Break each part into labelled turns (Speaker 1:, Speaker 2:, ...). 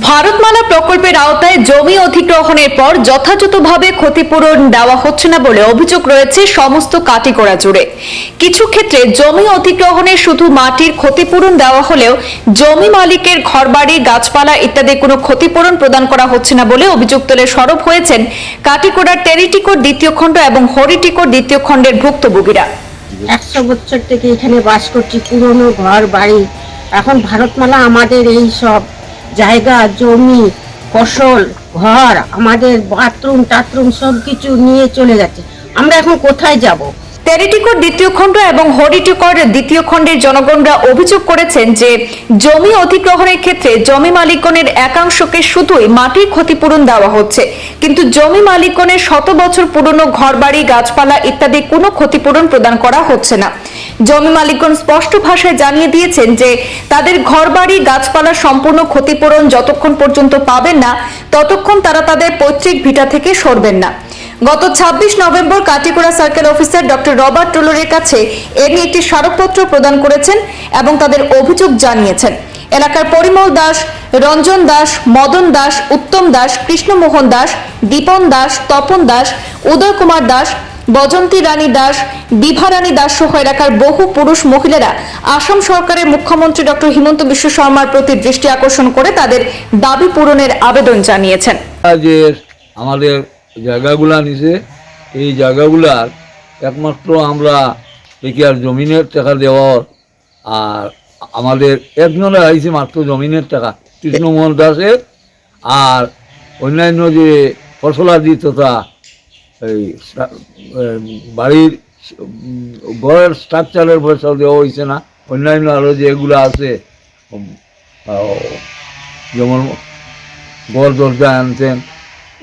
Speaker 1: ভারতমালা প্রকল্পের আওতায় জমি অধিগ্রহণের পর যথাযথভাবে ক্ষতিপূরণ দেওয়া হচ্ছে না বলে অভিযোগ রয়েছে সমস্ত কাটিগড়া জুড়ে। কিছু ক্ষেত্রে জমি অধিগ্রহণে শুধু মাটির ক্ষতিপূরণ দেওয়া হলেও জমি মালিকের ঘরবাড়ি, গাছপালা ইত্যাদি কোনো ক্ষতিপূরণ প্রদান করা হচ্ছে না বলে অভিযোগ তুলে সরব হয়েছেন কাটিগড়ার টেরিটিকোর দ্বিতীয় খণ্ড এবং হরিটিকোর দ্বিতীয় খণ্ডের ভুক্তভোগীরা।
Speaker 2: একশো বছর থেকে এখানে বাস করছি, পুরনো ঘর বাড়ি এখন ভারতমালা আমাদের এই সব জায়গা, জমি, ফসল, ঘর, আমাদের বাথরুম, টাথরুম সব কিছু নিয়ে চলে যাচ্ছে। আমরা এখন কোথায় যাব?
Speaker 1: টেরিটিকোর দ্বিতীয় খণ্ড এবং হরিটিকোর দ্বিতীয় খণ্ডের জনগণরা অভিযোগ করেছেন যে, জমি অধিগ্রহণের ক্ষেত্রে জমি মালিকগণের একাংশকে শুধুই মাটির ক্ষতিপূরণ দেওয়া হচ্ছে। কিন্তু জমি মালিকগণের শত বছর পুরনো ঘরবাড়ি, গাছপালা ইত্যাদি কোনো ক্ষতিপূরণ প্রদান করা হচ্ছে না। জমি মালিকগণ স্পষ্ট ভাষায় জানিয়ে দিয়েছেন যে তাদের ঘরবাড়ি, গাছপালা সম্পূর্ণ ক্ষতিপূরণ যতক্ষণ পর্যন্ত পাবেন না, ততক্ষণ তারা তাদের পৈতৃক ভিটা থেকে সরবেন না। গত ২৬ November Katipura circle officer doctor Robert টোলরের কাছে এ নিয়ে একটি স্মারকপত্র প্রদান করেছেন এবং তাদের অভিযোগ জানিয়েছেন। এলাকার পরিমল দাস, রঞ্জন দাস, মদন দাস, উত্তম দাস, কৃষ্ণমোহন দাস, দীপন দাস, তপন দাস, উদয় কুমার দাস বজন্তী রানী দাস, বিভা রানী দাস সহ এলাকার বহু পুরুষ মহিলারা আসাম সরকারের মুখ্যমন্ত্রী ডক্টর হিমন্ত বিশ্ব শর্মার প্রতি দৃষ্টি আকর্ষণ করে তাদের দাবি পূরণের আবেদন জানিয়েছেন।
Speaker 3: যে আমাদের জায়গাগুলা নিছে এই জায়গাগুলার একমাত্র আমরা আর জমিনের টাকা দেওয়ার, আর আমাদের একজনে আইছে মাত্র জমিনের টাকা, কৃষ্ণমোহন দাসের, আর অন্যান্য যে ফসলাদি তথা এই বাড়ির ঘরের স্ট্রাকচারের পয়সা দেওয়া হয়েছে না। অন্যান্য আরও যেগুলো আছে যেমন ঘর দরজা আনছেন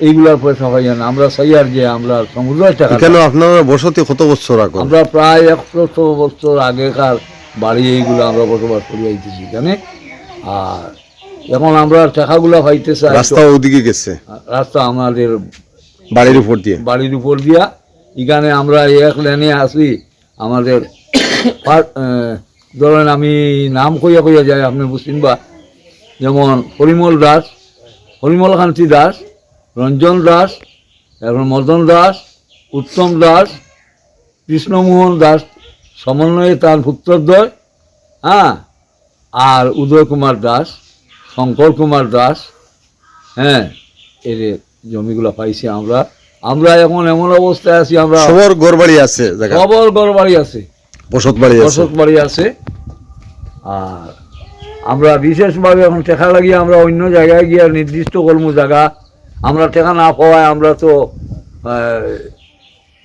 Speaker 3: এইগুলার পয়সা পাইয়া না আমরা সাইয়ার যে আমরা সমুদ্রের টাকা
Speaker 4: আপনারা বসতি কত বছর আগে?
Speaker 3: আমরা প্রায় একশো বছর আগেকার বাড়ি এইগুলো আমরা বসবাস করি আইতেছি এখানে। আর এখন আমরা টাকাগুলো পাইতে চাই।
Speaker 4: রাস্তা ওদিকে গেছে।
Speaker 3: রাস্তা আমাদের
Speaker 4: বাড়ির উপর দিয়ে।
Speaker 3: বাড়ির উপর দিয়া, এখানে আমরা এক লেনে আসি আমাদের ধরেন আমি নাম কইয়া কইয়া যাই, আপনি বুঝছেন বা? যেমন পরিমল দাস পরিমল কান্তি দাস, রঞ্জন দাস এখন মদন দাস, উত্তম দাস, কৃষ্ণমোহন দাস, সমন্বয়ে তার পুত্রদ্বয় হ্যাঁ? আর উদয় কুমার দাস, শঙ্কর কুমার দাস হ্যাঁ? এর জমিগুলো পাইছি আমরা। আমরা এখন এমন অবস্থায় আছি আমরা
Speaker 4: সবর ঘর বাড়ি আছে জায়গা।
Speaker 3: খবর ঘর বাড়ি আছে।
Speaker 4: বসত বাড়ি
Speaker 3: বসত বাড়ি আছে। আর আমরা বিশেষভাবে এখন টেকা লাগিয়ে আমরা অন্য জায়গায় গিয়ে নির্দিষ্ট কর্ম জায়গা আমরা টেকা না পাওয়ায় আমরা তো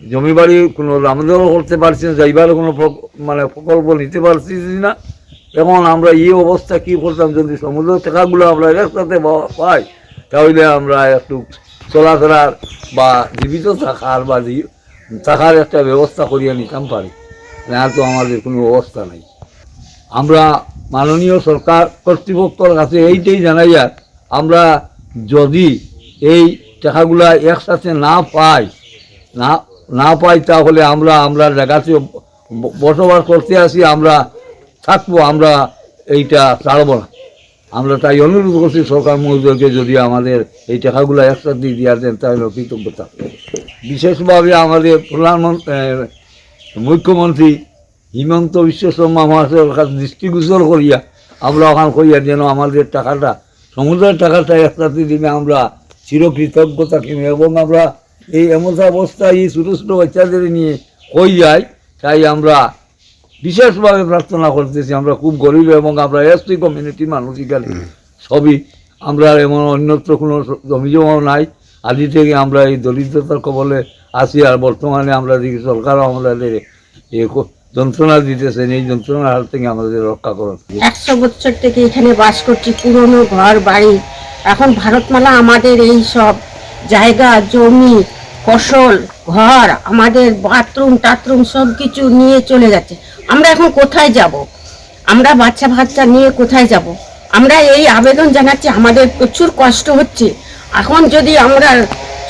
Speaker 3: জমি বাড়ি কোনো আমদাও করতে পারছি না যাইবার কোনো মানে প্রকল্প নিতে পারছি না। এখন আমরা এই অবস্থা কি করতাম যদি সমুদ্র টাকাগুলো আমরা একসাথে পাই? তাহলে আমরা একটু চলাফেরার বা জীবিত থাকার বা থাকার একটা ব্যবস্থা করিয়ে নিতাম পারি। না তো আমাদের কোনো অবস্থা নাই। আমরা মাননীয় সরকার কর্তৃপক্ষর কাছে এইটাই জানাই আর আমরা যদি এই টাকাগুলা একসাথে না পাই, না না পাই তাহলে আমরা আমরা জায়গাতে বসবাস করতে আসি, আমরা থাকব, আমরা এইটা ছাড়বো না। আমরা তাই অনুরোধ করছি, সরকার মহোদয়কে যদি আমাদের এই টাকাগুলো একসাথে দিয়ে দেন, তাহলে কৃতজ্ঞ থাকবে বিশেষভাবে আমাদের প্রধানমন্ত্রী মুখ্যমন্ত্রী হিমন্ত বিশ্ব শর্মা মহাশয়ের কাছে দৃষ্টিগোচর করিয়া আমরা ওখান করিয়া যেন আমাদের টাকাটা, সমুদ্রের টাকাটা একসাথে দিনে আমরা চিরকৃতজ্ঞ থাকি এবং আমরা এই এমন অবস্থায় এই ছোটো ছোটো বাচ্চাদের নিয়ে কই যাই, তাই আমরা বিশেষভাবে প্রার্থনা করতেছি আমরা খুব গরিব এবং আমরা এসটি কমিউনিটি মানুষ এখানে সবই। আমরা এমন অন্যত্র কোনো জমি জমাও নাই। আদি থেকে আমরা এই দরিদ্রতার কবলে আসি আর বর্তমানে আমরা দেখি সরকারও আমাদের এ যন্ত্রণা দিতেছেন এই যন্ত্রণার হাত থেকে আমাদের রক্ষা করুন
Speaker 2: একশো বছর থেকে এখানে বাস করছি পুরনো ঘর বাড়ি। এখন ভারতমালা আমাদের এই সব জায়গা জমি ফসল ঘর, আমাদের বাথরুম, টাথরুম সব কিছু নিয়ে চলে যাচ্ছে। আমরা এখন কোথায় যাব? আমরা বাচ্চা বাচ্চা নিয়ে কোথায় যাব? আমরা এই আবেদন জানাচ্ছি, আমাদের প্রচুর কষ্ট হচ্ছে। এখন যদি আমরা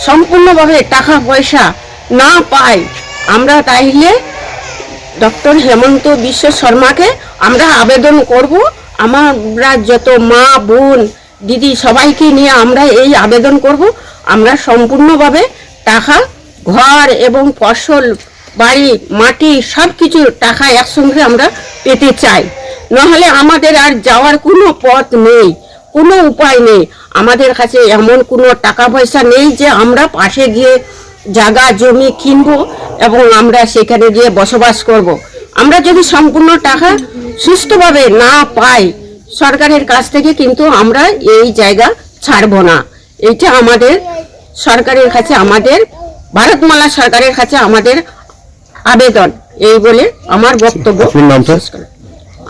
Speaker 2: সম্পূর্ণভাবে টাকা পয়সা না পাই, আমরা তাইলে ডক্টর হেমন্ত বিশ্ব শর্মাকে আমরা আবেদন করব। আমরা যত মা, বোন, দিদি সবাইকে নিয়ে আমরা এই আবেদন করব। আমরা সম্পূর্ণভাবে টাকা, ঘর এবং ফসল, বাড়ি, মাটি সব কিছু টাকা একসঙ্গে আমরা পেতে চাই। নাহলে আমাদের আর যাওয়ার কোনো পথ নেই, কোনো উপায় নেই। আমাদের কাছে এমন কোনো টাকা পয়সা নেই যে আমরা পাশে গিয়ে জায়গা, জমি কিনব এবং আমরা সেখানে গিয়ে বসবাস করব। আমরা যদি সম্পূর্ণ টাকা সুস্থভাবে না পাই, সরকারের কাছ থেকে কিন্তু আমরা এই জায়গা ছাড়বো না। এইটা আমাদের সরকারের কাছে আমাদের ভারতমালা সরকারের কাছে আমাদের আবেদন। এই বলে আমার বক্তব্য।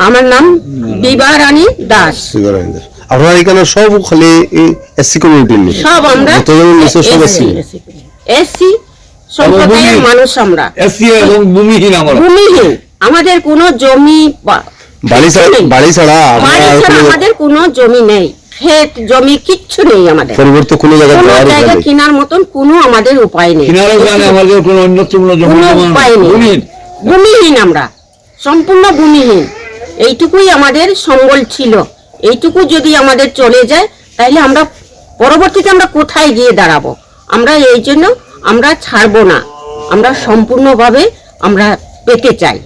Speaker 2: আমার নাম বিবা রানী দাস।
Speaker 4: আপনার এখানে সব খালি এসসি কমিউনিটি
Speaker 2: সব আমরা
Speaker 4: সব এসসি
Speaker 2: এসসি সম্প্রদায়ের মানুষ আমরা।
Speaker 3: এসসি এবং ভূমিহীন আমরা।
Speaker 2: ভূমিহীন। আমাদের কোনো জমি
Speaker 4: বাড়ি ছাড়া বাড়ি ছাড়া
Speaker 2: আমাদের কোনো জমি নেই। ক্ষেত জমি কিচ্ছু নেই আমাদের।
Speaker 4: পরিবর্তে কোনো
Speaker 2: জায়গা কেনার মতন কোনো আমাদের উপায় নেই।
Speaker 3: কিনারে ওখানে আমাদের কোনো
Speaker 2: উপায়
Speaker 3: নেই।
Speaker 2: ভূমিহীন আমরা। সম্পূর্ণ ভূমিহীন। এইটুকুই আমাদের সম্বল ছিল। এইটুকু যদি আমাদের চলে যায় তাহলে আমরা পরবর্তীতে আমরা কোথায় গিয়ে দাঁড়াবো? আমরা এই জন্য আমরা ছাড়বো না। আমরা সম্পূর্ণভাবে আমরা পেতে চাই।